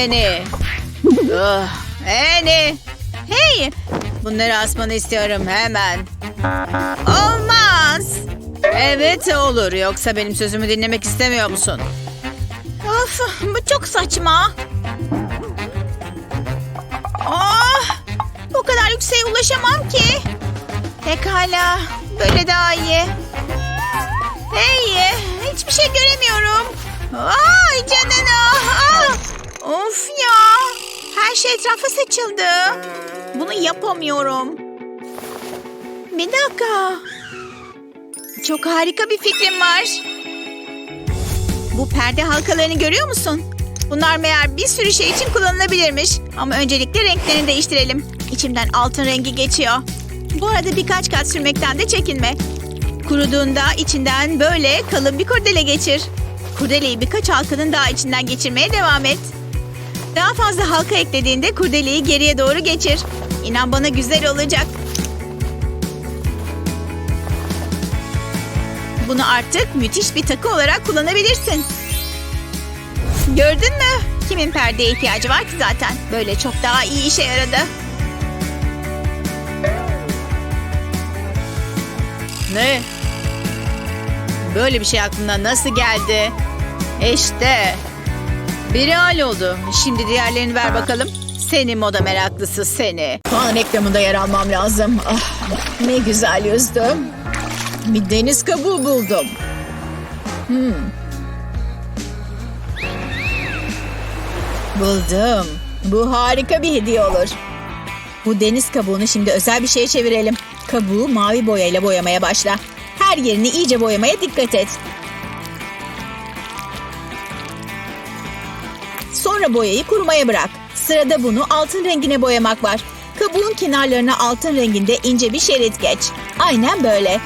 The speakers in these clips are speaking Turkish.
Eni. Oh, Eni. Hey. Bunları asmanı istiyorum hemen. Olmaz. Evet olur. Yoksa benim sözümü dinlemek istemiyor musun? Of bu çok saçma. Oh, bu kadar yükseğe ulaşamam ki. Pekala. Böyle daha iyi. Hey, hiçbir şey göremiyorum. Ay canına. Ah! Of ya. Her şey etrafa saçıldı. Bunu yapamıyorum. Bir dakika. Çok harika bir fikrim var. Bu perde halkalarını görüyor musun? Bunlar meğer bir sürü şey için kullanılabilirmiş. Ama öncelikle renklerini değiştirelim. İçimden altın rengi geçiyor. Bu arada birkaç kat sürmekten de çekinme. Kuruduğunda içinden böyle kalın bir kurdele geçir. Kurdeleyi birkaç halkanın daha içinden geçirmeye devam et. Daha fazla halka eklediğinde kurdeleyi geriye doğru geçir. İnan bana güzel olacak. Bunu artık müthiş bir takı olarak kullanabilirsin. Gördün mü? Kimin perdeye ihtiyacı var ki zaten? Böyle çok daha iyi işe yaradı. Ne? Böyle bir şey aklına nasıl geldi? İşte. Biri hal oldu. Şimdi diğerlerini ver bakalım. Seni moda meraklısı seni. Puan reklamında yer almam lazım. Ah, ne güzel yüzdüm. Bir deniz kabuğu buldum. Hmm. Buldum. Bu harika bir hediye olur. Bu deniz kabuğunu şimdi özel bir şeye çevirelim. Kabuğu mavi boyayla boyamaya başla. Her yerini iyice boyamaya dikkat et. Sonra boyayı kurumaya bırak. Sırada bunu altın rengine boyamak var. Kabuğun kenarlarına altın renginde ince bir şerit geç. Aynen böyle.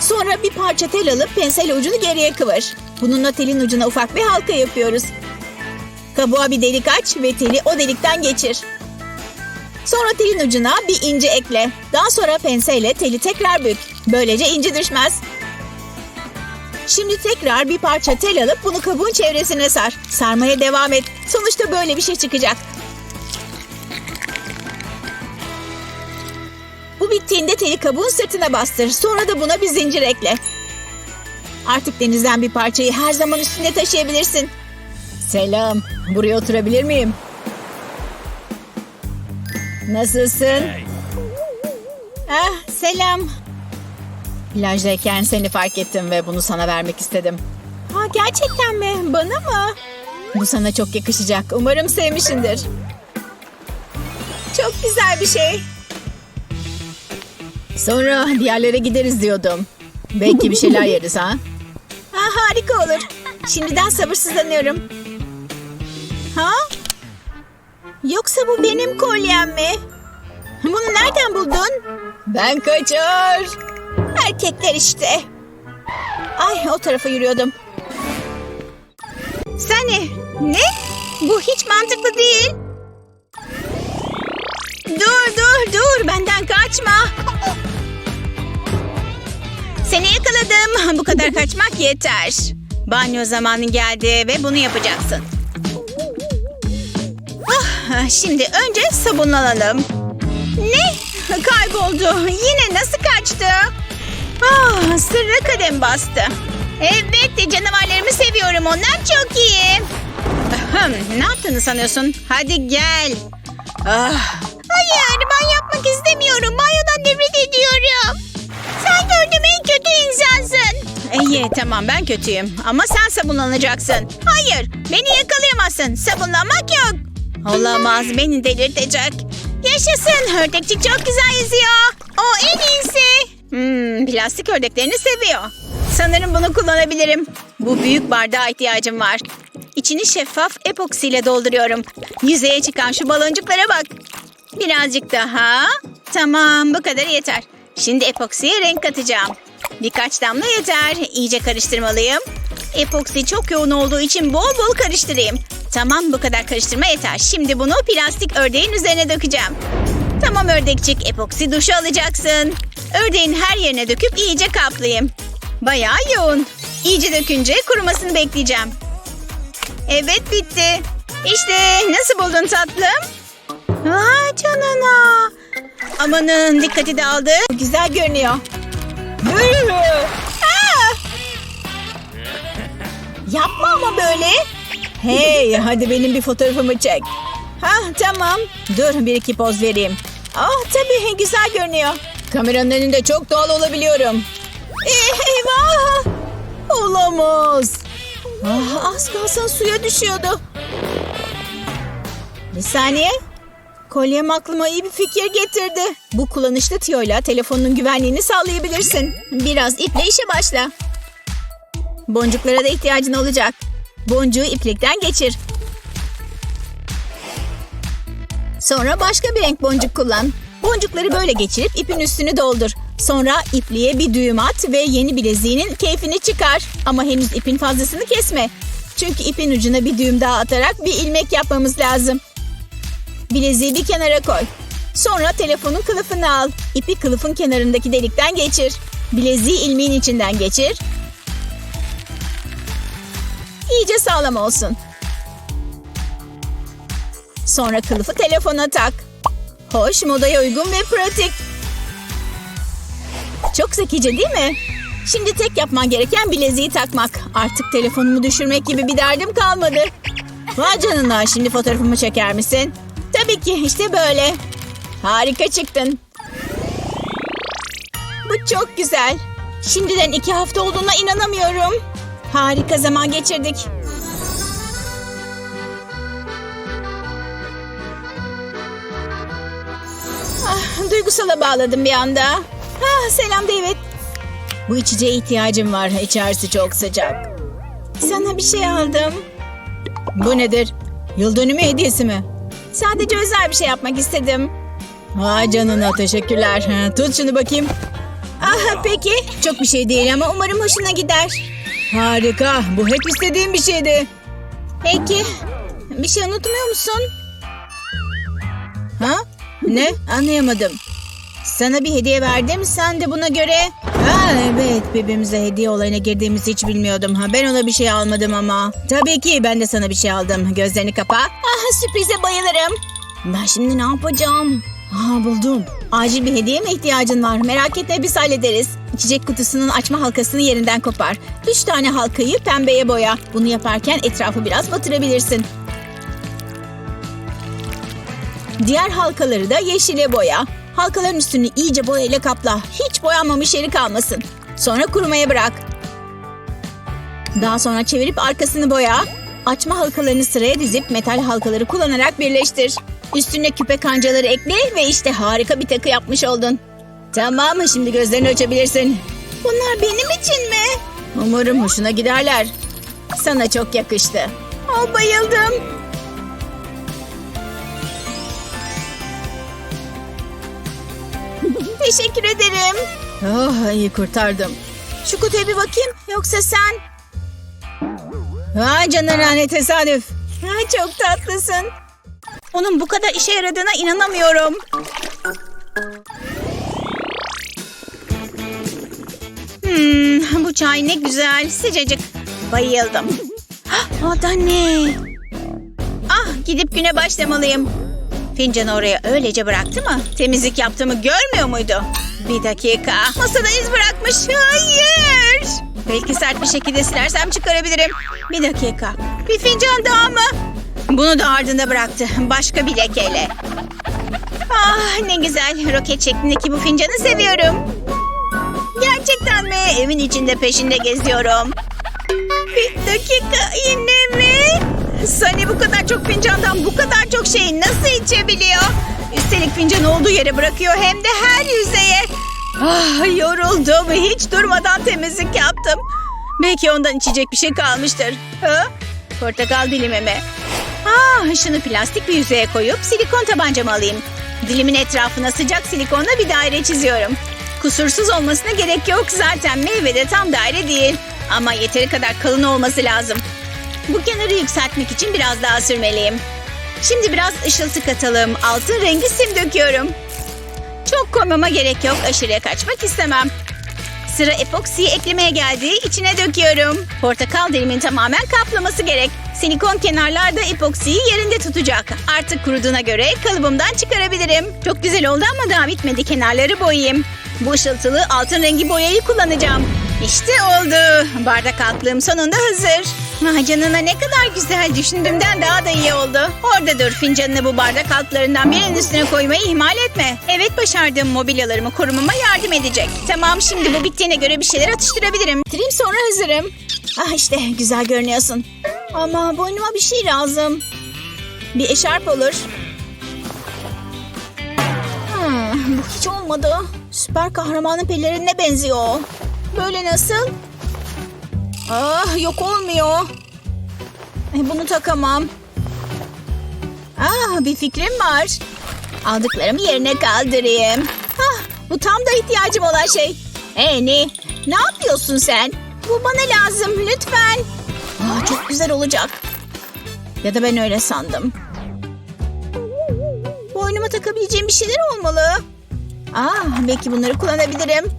Sonra bir parça tel alıp pensel ucunu geriye kıvır. Bununla telin ucuna ufak bir halka yapıyoruz. Kabuğa bir delik aç ve teli o delikten geçir. Sonra telin ucuna bir inci ekle. Daha sonra penseyle teli tekrar bük. Böylece inci düşmez. Şimdi tekrar bir parça tel alıp bunu kabuğun çevresine sar. Sarmaya devam et. Sonuçta böyle bir şey çıkacak. Bu bittiğinde teli kabuğun sırtına bastır. Sonra da buna bir zincir ekle. Artık denizden bir parçayı her zaman üstünde taşıyabilirsin. Selam. Buraya oturabilir miyim? Nasılsın? Ah, selam. Plajdayken seni fark ettim ve bunu sana vermek istedim. Ha, gerçekten mi? Bana mı? Bu sana çok yakışacak. Umarım sevmişsindir. Çok güzel bir şey. Sonra diğerlere gideriz diyordum. Belki bir şeyler yeriz ha? Ha, harika olur. Şimdiden sabırsızlanıyorum. Ha? Yoksa bu benim kolyem mi? Bunu nereden buldun? Ben kaçar. Erkekler işte. Ay o tarafa yürüyordum. Sani ne? Bu hiç mantıklı değil. Dur dur dur benden kaçma. Seni yakaladım. Bu kadar kaçmak yeter. Banyo zamanı geldi ve bunu yapacaksın. Ah, şimdi önce sabunlanalım. Ne? Kayboldu. Yine nasıl kaçtı? Ah, sırra kadem bastı. Evet, canavarlarımı seviyorum. Onlar çok iyi. Ahem, ne yaptığını sanıyorsun? Hadi gel. Ah. Hayır, ben yapmak istemiyorum. Banyodan nefret ediyorum. Sen gördüğüm en kötü insansın. İyi, tamam ben kötüyüm. Ama sen sabunlanacaksın. Hayır, beni yakalayamazsın. Sabunlanmak yok. Olamaz, beni delirtecek. Yaşasın, ördekçik çok güzel yüzüyor. O en iyisi. Hmm, plastik ördeklerini seviyor. Sanırım bunu kullanabilirim. Bu büyük bardağa ihtiyacım var. İçini şeffaf epoksiyle dolduruyorum. Yüzeye çıkan şu baloncuklara bak. Birazcık daha. Tamam, bu kadar yeter. Şimdi epoksiye renk katacağım. Birkaç damla yeter. İyice karıştırmalıyım. Epoksi çok yoğun olduğu için bol bol karıştırayım. Tamam bu kadar karıştırma yeter. Şimdi bunu plastik ördeğin üzerine dökeceğim. Tamam ördekçik epoksi duşu alacaksın. Ördeğin her yerine döküp iyice kaplayayım. Bayağı yoğun. İyice dökünce kurumasını bekleyeceğim. Evet bitti. İşte nasıl buldun tatlım? Vay canına. Amanın dikkati dağıldı. Güzel görünüyor. Yapma ama böyle. Hey hadi benim bir fotoğrafımı çek. Ha tamam. Dur bir iki poz vereyim. Ah tabii güzel görünüyor. Kameranın önünde çok doğal olabiliyorum. Eyvah! Olamaz. Ah, az kalsın suya düşüyordu. Bir saniye. Kolyem aklıma iyi bir fikir getirdi. Bu kullanışlı tiyoyla telefonun güvenliğini sağlayabilirsin. Biraz iple işe başla. Boncuklara da ihtiyacın olacak. Boncuğu iplikten geçir. Sonra başka bir renk boncuk kullan. Boncukları böyle geçirip ipin üstünü doldur. Sonra ipliğe bir düğüm at ve yeni bileziğinin keyfini çıkar. Ama henüz ipin fazlasını kesme. Çünkü ipin ucuna bir düğüm daha atarak bir ilmek yapmamız lazım. Bileziği bir kenara koy. Sonra telefonun kılıfını al. İpi kılıfın kenarındaki delikten geçir. Bileziği ilmeğin içinden geçir. İyice sağlam olsun. Sonra kılıfı telefona tak. Hoş, modaya uygun ve pratik. Çok zekice değil mi? Şimdi tek yapman gereken bileziği takmak. Artık telefonumu düşürmek gibi bir derdim kalmadı. Vay canına şimdi fotoğrafımı çeker misin? Tabii ki işte böyle. Harika çıktın. Bu çok güzel. Şimdiden iki hafta olduğuna inanamıyorum. Harika zaman geçirdik. Duygusala bağladım bir anda. Ah, selam David. Bu içeceğe ihtiyacım var. İçerisi çok sıcak. Sana bir şey aldım. Bu nedir? Yıl dönümü hediyesi mi? Sadece özel bir şey yapmak istedim. Vay canına teşekkürler. Ha, Tut şunu bakayım. Ah peki. Çok bir şey değil ama umarım hoşuna gider. Harika. Bu hep istediğim bir şeydi. Peki. Bir şey unutmuyor musun? Ha? Ne? Anlayamadım. Sana bir hediye verdim. Sen de buna göre... Ha evet birbirimize hediye olayına girdiğimizi hiç bilmiyordum. Ha, ben ona bir şey almadım ama. Tabii ki ben de sana bir şey aldım. Gözlerini kapa. Ah sürprize bayılırım. Ben şimdi ne yapacağım? Aha buldum. Acil bir hediye mi ihtiyacın var? Merak etme biz hallederiz. İçecek kutusunun açma halkasını yerinden kopar. Üç tane halkayı pembeye boya. Bunu yaparken etrafı biraz batırabilirsin. Diğer halkaları da yeşile boya. Halkaların üstünü iyice boyayla kapla. Hiç boyanmamış yeri kalmasın. Sonra kurumaya bırak. Daha sonra çevirip arkasını boya. Açma halkalarını sıraya dizip metal halkaları kullanarak birleştir. Üstüne küpe kancaları ekle ve işte harika bir takı yapmış oldun. Tamam şimdi gözlerini açabilirsin. Bunlar benim için mi? Umarım hoşuna giderler. Sana çok yakıştı. Oh, bayıldım. Teşekkür ederim. Oh iyi kurtardım. Şu kutuya bir bakayım yoksa sen... Vay canına ne tesadüf. Ha, çok tatlısın. Onun bu kadar işe yaradığına inanamıyorum. Hmm, bu çay ne güzel, sıcacık. Bayıldım. Ah, o da ne? Ah, gidip güne başlamalıyım. Fincanı oraya öylece bıraktı mı? Temizlik yaptığımı görmüyor muydu? Bir dakika. Masada iz bırakmış. Hayır. Belki sert bir şekilde silersem çıkarabilirim. Bir dakika. Bir fincan daha mı? Bunu da ardında bıraktı. Başka bir lekeyle. Ah ne güzel. Roket şeklindeki bu fincanı seviyorum. Gerçekten mi? Evin içinde peşinde geziyorum. Bir dakika yine mi? Sani bu kadar çok fincandan bu kadar çok şeyi nasıl içebiliyor? Üstelik fincanı olduğu yere bırakıyor hem de her yüzeye. Ah yoruldum. Hiç durmadan temizlik yaptım. Belki ondan içecek bir şey kalmıştır. Ha? Portakal dilimi mi? Ah, şunu plastik bir yüzeye koyup silikon tabancamı alayım. Dilimin etrafına sıcak silikonla bir daire çiziyorum. Kusursuz olmasına gerek yok. Zaten meyve de tam daire değil. Ama yeteri kadar kalın olması lazım. Bu kenarı yükseltmek için biraz daha sürmeliyim. Şimdi biraz ışıltı katalım. Altın rengi sim döküyorum. Çok koymama gerek yok. Aşırıya kaçmak istemem. Sıra epoksiyi eklemeye geldi. İçine döküyorum. Portakal dilimin tamamen kaplaması gerek. Silikon kenarlar da epoksiyi yerinde tutacak. Artık kuruduğuna göre kalıbımdan çıkarabilirim. Çok güzel oldu ama daha bitmedi. Kenarları boyayayım. Bu ışıltılı altın rengi boyayı kullanacağım. İşte oldu. Bardak altlığım sonunda hazır. Vay canına ne kadar güzel. Düşündüğümden daha da iyi oldu. Orada dur fincanını bu bardak altlarından birinin üstüne koymayı ihmal etme. Evet başardığım mobilyalarımı korumama yardım edecek. Tamam şimdi bu bittiğine göre bir şeyler atıştırabilirim. Trim sonra hazırım. Ah işte güzel görünüyorsun. Ama boynuma bir şey lazım. Bir eşarp olur. Hmm, bu hiç olmadı. Süper kahramanın pelerinine benziyor. Böyle nasıl? Ah yok olmuyor. E, bunu takamam. Ah bir fikrim var. Aldıklarımı yerine kaldırayım. Ah bu tam da ihtiyacım olan şey. Ne? Ne yapıyorsun sen? Bu bana lazım lütfen. Ah, çok güzel olacak. Ya da ben öyle sandım. Boynuma takabileceğim bir şeyler olmalı. Ah belki bunları kullanabilirim.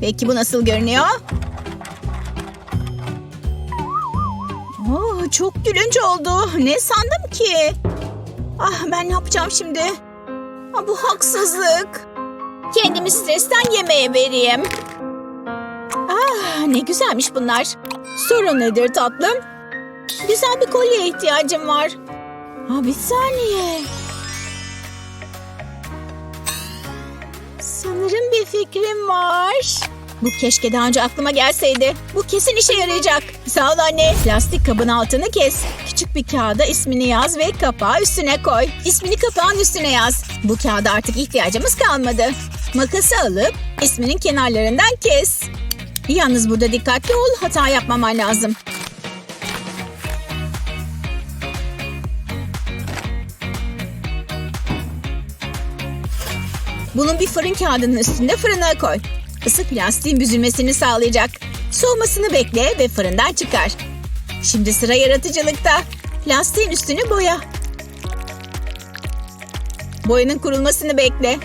Peki bu nasıl görünüyor? Çok gülünç oldu. Ne sandım ki? Ah ben ne yapacağım şimdi? Ah, bu haksızlık. Kendimi stresten yemeğe vereyim. Ah ne güzelmiş bunlar. Sorun nedir tatlım? Güzel bir kolyeye ihtiyacım var. Ha bir saniye. Sanırım bir fikrim var. Bu keşke daha önce aklıma gelseydi. Bu kesin işe yarayacak. Sağ ol anne. Plastik kabın altını kes. Küçük bir kağıda ismini yaz ve kapağı üstüne koy. İsmini kapağın üstüne yaz. Bu kağıda artık ihtiyacımız kalmadı. Makası alıp isminin kenarlarından kes. Yalnız burada dikkatli ol. Hata yapmaman lazım. Bunun bir fırın kağıdının üstünde fırına koy. Isı plastiğin büzülmesini sağlayacak. Soğumasını bekle ve fırından çıkar. Şimdi sıra yaratıcılıkta. Plastiğin üstünü boya. Boyanın kurulmasını bekle.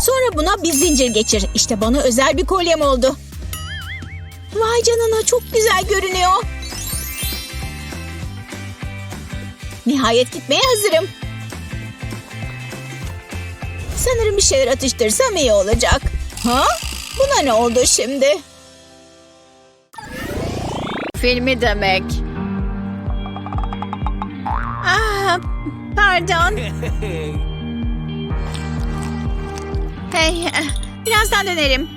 Sonra buna bir zincir geçir. İşte bana özel bir kolyem oldu. Vay canına çok güzel görünüyor. Nihayet gitmeye hazırım. Sanırım bir şeyler atıştırsam iyi olacak. Ha? Buna ne oldu şimdi? Filmi demek. Ah, pardon. Hey, eh, birazdan dönerim.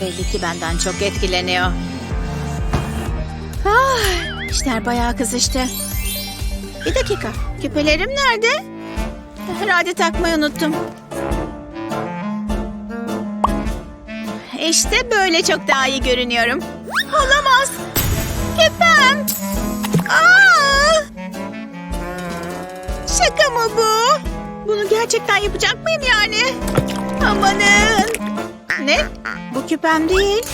Belli ki benden çok etkileniyor. Ah, işler bayağı kızıştı. Bir dakika, küpelerim nerede? Herhalde takmayı unuttum. İşte böyle çok daha iyi görünüyorum. Olamaz. Küpem. Aa! Şaka mı bu? Bunu gerçekten yapacak mıyım yani? Amanın. Ne? Bu küpem değil.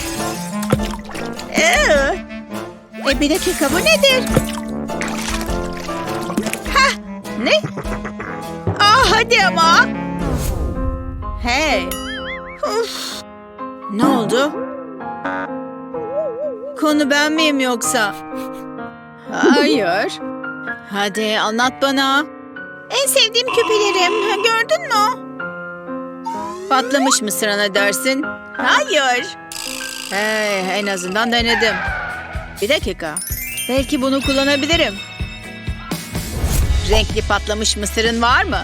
Ee, e bir dakika bu nedir? Hah, ne? Aa hadi ama. Hey. Uf. Ne oldu? Konu ben miyim yoksa? Hayır. Hadi anlat bana. En sevdiğim küpelerim. Gördün mü? Patlamış mı sırana dersin? Hayır. Hey, en azından denedim. Bir dakika. Belki bunu kullanabilirim. Renkli patlamış mısırın var mı?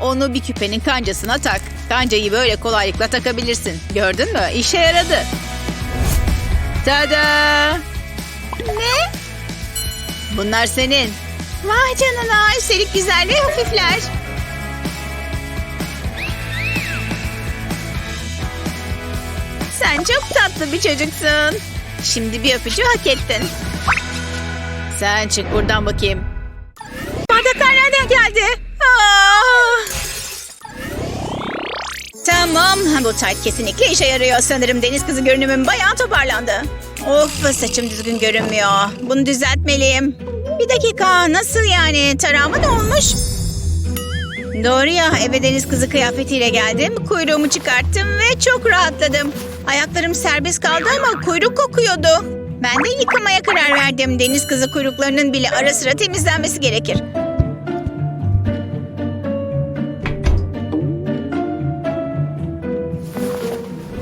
Onu bir küpenin kancasına tak. Kancayı böyle kolaylıkla takabilirsin. Gördün mü? İşe yaradı. Tada! Ne? Bunlar senin. Vay canına. Üstelik güzel ve hafifler. Sen çok tatlı bir çocuksun. Şimdi bir öpücü hak ettin. Sen çık buradan bakayım. Bardaklar nereden geldi? Aa! Tamam, bu tayt kesinlikle işe yarıyor. Sanırım deniz kızı görünümüm bayağı toparlandı. Of, saçım düzgün görünmüyor. Bunu düzeltmeliyim. Bir dakika, nasıl yani? Tarağıma ne olmuş? Doğru ya, eve deniz kızı kıyafetiyle geldim. Kuyruğumu çıkarttım ve çok rahatladım. Ayaklarım serbest kaldı ama kuyruk kokuyordu. Ben de yıkamaya karar verdim. Deniz kızı kuyruklarının bile ara sıra temizlenmesi gerekir.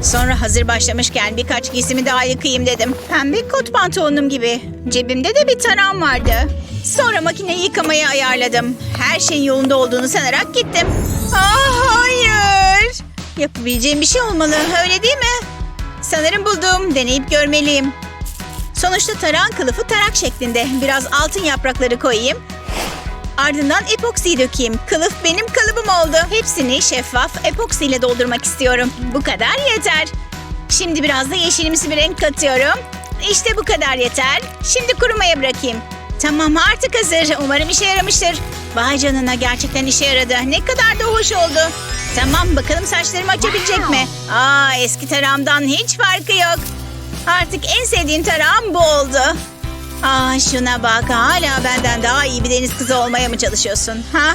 Sonra hazır başlamışken birkaç giysimi daha yıkayayım dedim. Pembe kot pantolonum gibi. Cebimde de bir taram vardı. Sonra makineyi yıkamaya ayarladım. Her şeyin yolunda olduğunu sanarak gittim. Ah hayır. Yapabileceğim bir şey olmalı öyle değil mi? Sanırım buldum. Deneyip görmeliyim. Sonuçta tarağın kılıfı tarak şeklinde. Biraz altın yaprakları koyayım. Ardından epoksiyi dökeyim. Kılıf benim kalıbım oldu. Hepsini şeffaf epoksi ile doldurmak istiyorum. Bu kadar yeter. Şimdi biraz da yeşilimsi bir renk katıyorum. İşte bu kadar yeter. Şimdi kurumaya bırakayım. Tamam artık hazır. Umarım işe yaramıştır. Vay canına gerçekten işe yaradı. Ne kadar da hoş oldu. Tamam bakalım saçlarımı açabilecek mi? Aa eski tarağımdan hiç farkı yok. Artık en sevdiğim tarağım bu oldu. Aa şuna bak hala benden daha iyi bir deniz kızı olmaya mı çalışıyorsun? Ha?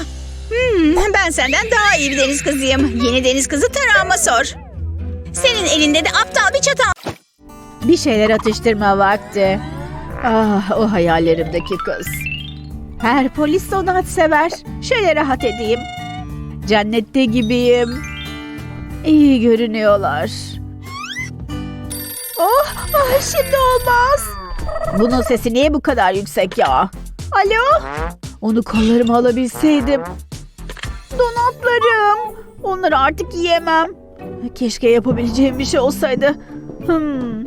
Hmm, ben senden daha iyi bir deniz kızıyım. Yeni deniz kızı tarağıma sor. Senin elinde de aptal bir çatal. Bir şeyler atıştırma vakti. Ah o hayallerimdeki kız. Her polis donat sever. Şöyle rahat edeyim. Cennette gibiyim. İyi görünüyorlar. Oh, ah, şimdi olmaz. Bunun sesi niye bu kadar yüksek ya? Alo? Onu kollarıma alabilseydim. Donatlarım. Onları artık yiyemem. Keşke yapabileceğim bir şey olsaydı. Hmm.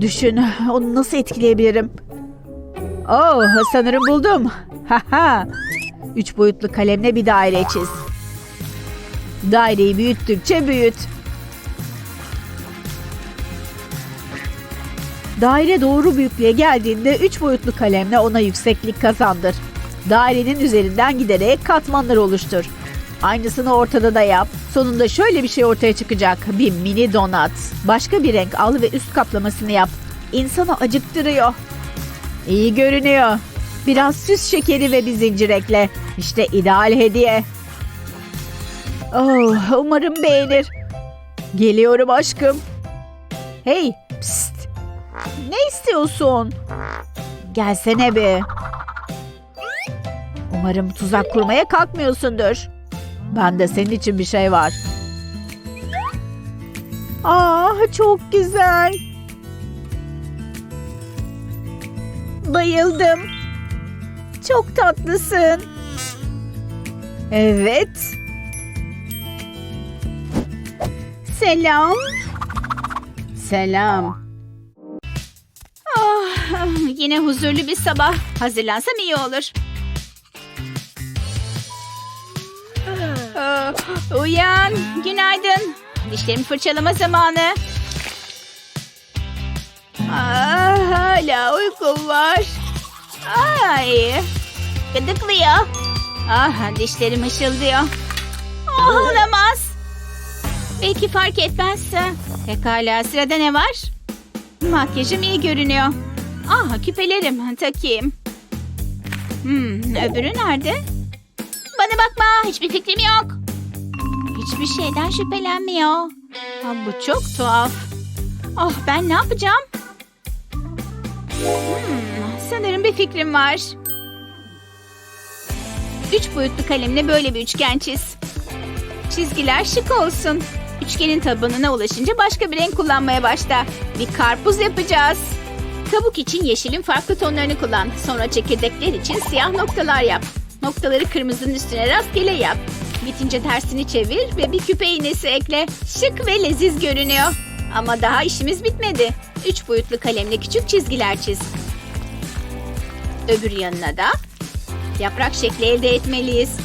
Düşün, onu nasıl etkileyebilirim? Oh, sanırım buldum. Haha. Üç boyutlu kalemle bir daire çiz. Daireyi büyüttükçe büyüt. Daire doğru büyüklüğe geldiğinde üç boyutlu kalemle ona yükseklik kazandır. Dairenin üzerinden giderek katmanlar oluştur. Aynısını ortada da yap. Sonunda şöyle bir şey ortaya çıkacak. Bir mini donat. Başka bir renk al ve üst kaplamasını yap. İnsanı acıktırıyor. İyi görünüyor. Biraz süs şekeri ve bir zincir ekle. İşte ideal hediye. Oh, umarım beğenir. Geliyorum aşkım. Hey. Ne istiyorsun? Gelsene be. Umarım tuzak kurmaya kalkmıyorsundur. Bende senin için bir şey var. Ah çok güzel. Bayıldım. Çok tatlısın. Evet. Selam. Selam. Yine huzurlu bir sabah. Hazırlansam iyi olur. Uyan. Günaydın. Dişlerimi fırçalama zamanı. Ah, hala uykum var. Ay. Gıdıklıyor. Ah, dişlerim ışıldıyor. Ah, olamaz. Belki fark etmezse. Pekala sırada ne var? Makyajım iyi görünüyor. Ah küpelerim takayım. Hmm, öbürü nerede? Bana bakma hiçbir fikrim yok. Hiçbir şeyden şüphelenmiyor. Ah, bu çok tuhaf. Ah ben ne yapacağım? Hmm, sanırım bir fikrim var. Üç boyutlu kalemle böyle bir üçgen çiz. Çizgiler şık olsun. Üçgenin tabanına ulaşınca başka bir renk kullanmaya başla. Bir karpuz yapacağız. Kabuk için yeşilin farklı tonlarını kullan. Sonra çekirdekler için siyah noktalar yap. Noktaları kırmızının üstüne rastgele yap. Bitince tersini çevir ve bir küpe iğnesi ekle. Şık ve leziz görünüyor. Ama daha işimiz bitmedi. Üç boyutlu kalemle küçük çizgiler çiz. Öbür yanına da yaprak şekli elde etmeliyiz.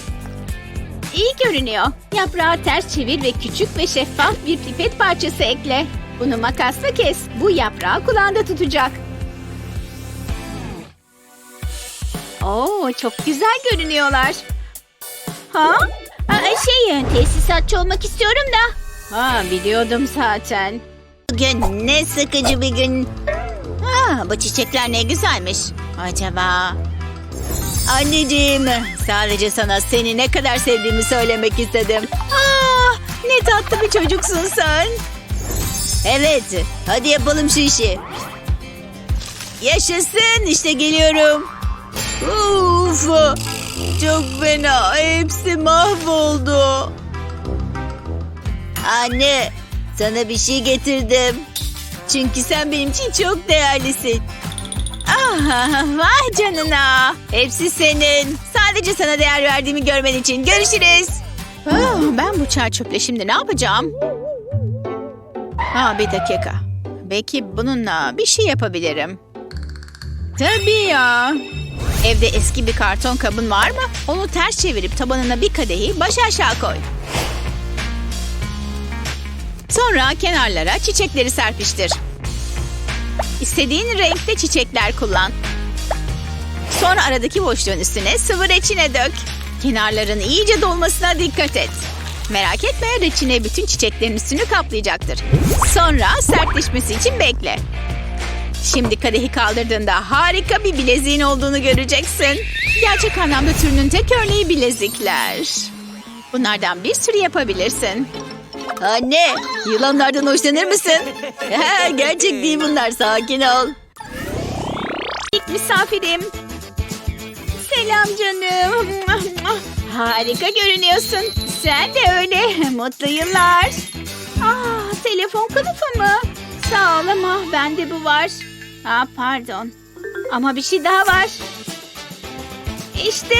İyi görünüyor. Yaprağı ters çevir ve küçük ve şeffaf bir pipet parçası ekle. Bunu makasla kes. Bu yaprağı kulağında tutacak. Oo, çok güzel görünüyorlar. Ha? Aa, şey, tesisatçı olmak istiyorum da. Ha, biliyordum zaten. Bugün ne sıkıcı bir gün. Ha, bu çiçekler ne güzelmiş. Acaba... Anneciğim, sadece sana seni ne kadar sevdiğimi söylemek istedim. Ah, ne tatlı bir çocuksun sen. Evet, hadi yapalım şu işi. Yaşasın işte geliyorum. Uf, çok fena. Hepsi mahvoldu. Anne, sana bir şey getirdim. Çünkü sen benim için çok değerlisin. Ah, vay canına. Hepsi senin. Sadece sana değer verdiğimi görmen için. Görüşürüz. Ah, ben bu çer çöple şimdi ne yapacağım? Ha bir dakika. Belki bununla bir şey yapabilirim. Tabii ya. Evde eski bir karton kabın var mı? Onu ters çevirip tabanına bir kadehi baş aşağı koy. Sonra kenarlara çiçekleri serpiştir. İstediğin renkte çiçekler kullan. Sonra aradaki boşluğun üstüne sıvı reçine dök. Kenarların iyice dolmasına dikkat et. Merak etme reçine bütün çiçeklerin üstünü kaplayacaktır. Sonra sertleşmesi için bekle. Şimdi kadehi kaldırdığında harika bir bileziğin olduğunu göreceksin. Gerçek anlamda türünün tek örneği bilezikler. Bunlardan bir sürü yapabilirsin. Anne, yılanlardan hoşlanır mısın? Gerçek değil bunlar, sakin ol. İlk misafirim. Selam canım. Harika görünüyorsun. Sen de öyle. Mutlu yıllar. Ah, telefon kılıfı mı? Sağ ol ama bende bu var. Ha, pardon. Ama bir şey daha var. İşte.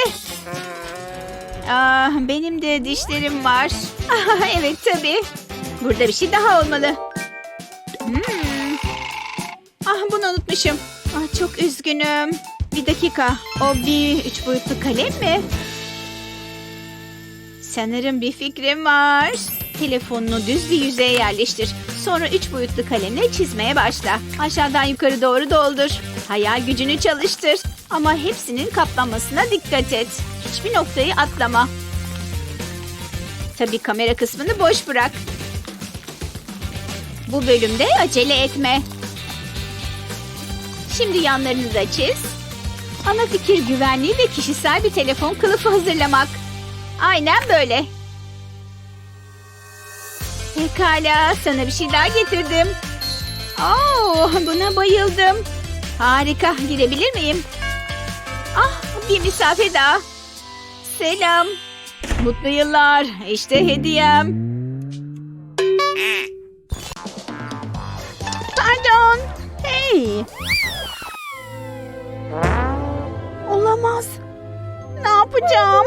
Ah, benim de dişlerim var. Ah, evet tabii. Burada bir şey daha olmalı. Hmm. Ah bunu unutmuşum. Ah, çok üzgünüm. Bir dakika. O bir üç boyutlu kalem mi? Sanırım bir fikrim var. Telefonunu düz bir yüzeye yerleştir. Sonra üç boyutlu kalemle çizmeye başla. Aşağıdan yukarı doğru doldur. Hayal gücünü çalıştır. Ama hepsinin kaplanmasına dikkat et. Hiçbir noktayı atlama. Tabii kamera kısmını boş bırak. Bu bölümde acele etme. Şimdi yanlarını da çiz. Ana fikir güvenli ve kişisel bir telefon kılıfı hazırlamak. Aynen böyle. Pekala, sana bir şey daha getirdim. Oo, buna bayıldım. Harika, girebilir miyim? Ah, bir misafir daha. Selam. Mutlu yıllar. İşte hediyem. Pardon. Hey. Olamaz. Ne yapacağım?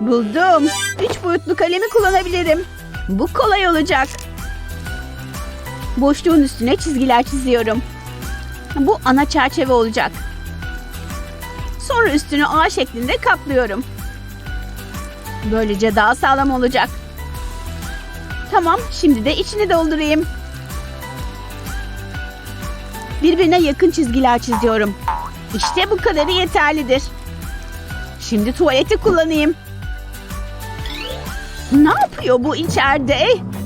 Buldum. Üç boyutlu kalemi kullanabilirim. Bu kolay olacak. Boşluğun üstüne çizgiler çiziyorum. Bu ana çerçeve olacak. Sonra üstünü A şeklinde kaplıyorum. Böylece daha sağlam olacak. Tamam, şimdi de içini doldurayım. Birbirine yakın çizgiler çiziyorum. İşte bu kadarı yeterlidir. Şimdi tuvaleti kullanayım. Ne yapıyor bu içeride?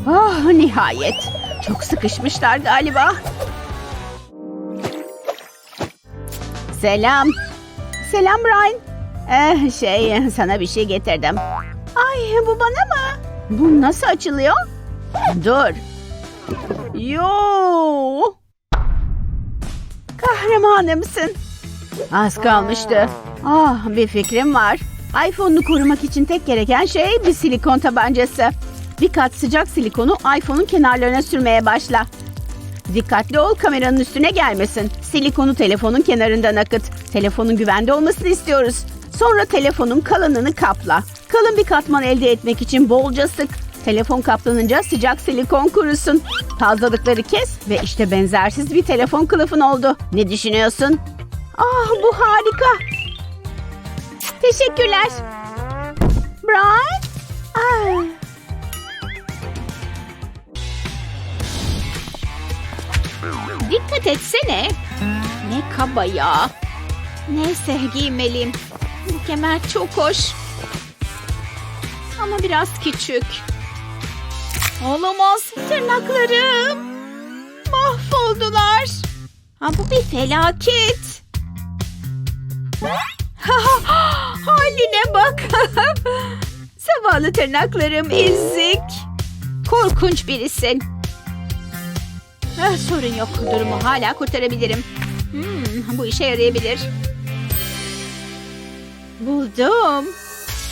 Ah nihayet. Çok sıkışmışlar galiba. Selam. Selam Brian. Eh, şey sana bir şey getirdim. Ay bu bana mı? Bu nasıl açılıyor? Dur. Yo. Kahramanımsın. Az kalmıştı. Ah bir fikrim var. iPhone'unu korumak için tek gereken şey bir silikon tabancası. Bir kat sıcak silikonu iPhone'un kenarlarına sürmeye başla. Dikkatli ol kameranın üstüne gelmesin. Silikonu telefonun kenarından akıt. Telefonun güvende olmasını istiyoruz. Sonra telefonun kalanını kapla. Kalın bir katman elde etmek için bolca sık. Telefon kaplanınca sıcak silikon kurusun. Fazlalıkları kes ve işte benzersiz bir telefon kılıfın oldu. Ne düşünüyorsun? Ah bu harika. Teşekkürler. Brian? Ah. Dikkat etsene. Ne kaba ya. Neyse giymeliyim. Bu kemer çok hoş. Ama biraz küçük. Olamaz. Tırnaklarım. Mahvoldular. Ha, bu bir felaket. Haline bak. Zavallı tırnaklarım ezik. Korkunç birisin. Ah, sorun yok. Durumu hala kurtarabilirim. Hmm, bu işe yarayabilir. Buldum.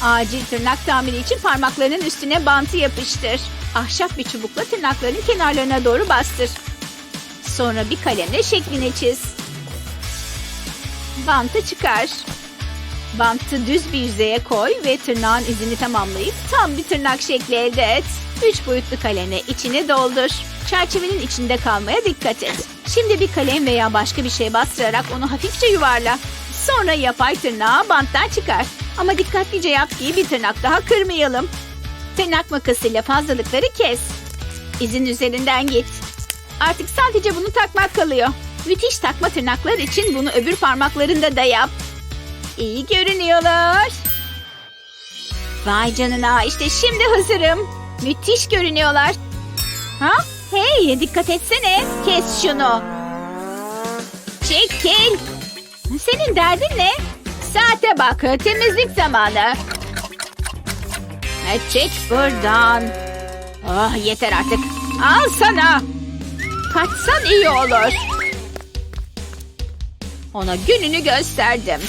Acil tırnak tamiri için parmaklarının üstüne bantı yapıştır. Ahşap bir çubukla tırnakların kenarlarına doğru bastır. Sonra bir kalemle şeklini çiz. Bantı çıkar. Bantı düz bir yüzeye koy ve tırnağın izini tamamlayıp tam bir tırnak şekli elde et. Üç boyutlu kalemle içini doldur. Çerçevenin içinde kalmaya dikkat et. Şimdi bir kalem veya başka bir şey bastırarak onu hafifçe yuvarla. Sonra yapay tırnağı banttan çıkar. Ama dikkatlice yap ki bir tırnak daha kırmayalım. Tırnak makasıyla fazlalıkları kes. İzin üzerinden git. Artık sadece bunu takmak kalıyor. Müthiş takma tırnaklar için bunu öbür parmaklarında da yap. İyi görünüyorlar. Vay canına işte şimdi hazırım. Müthiş görünüyorlar. Ha? Hey dikkat etsene. Kes şunu. Çekil. Senin derdin ne? Saate bak temizlik zamanı. E, Çek buradan. Ah yeter artık. Al sana. Kaçsan iyi olur. Ona gününü gösterdim.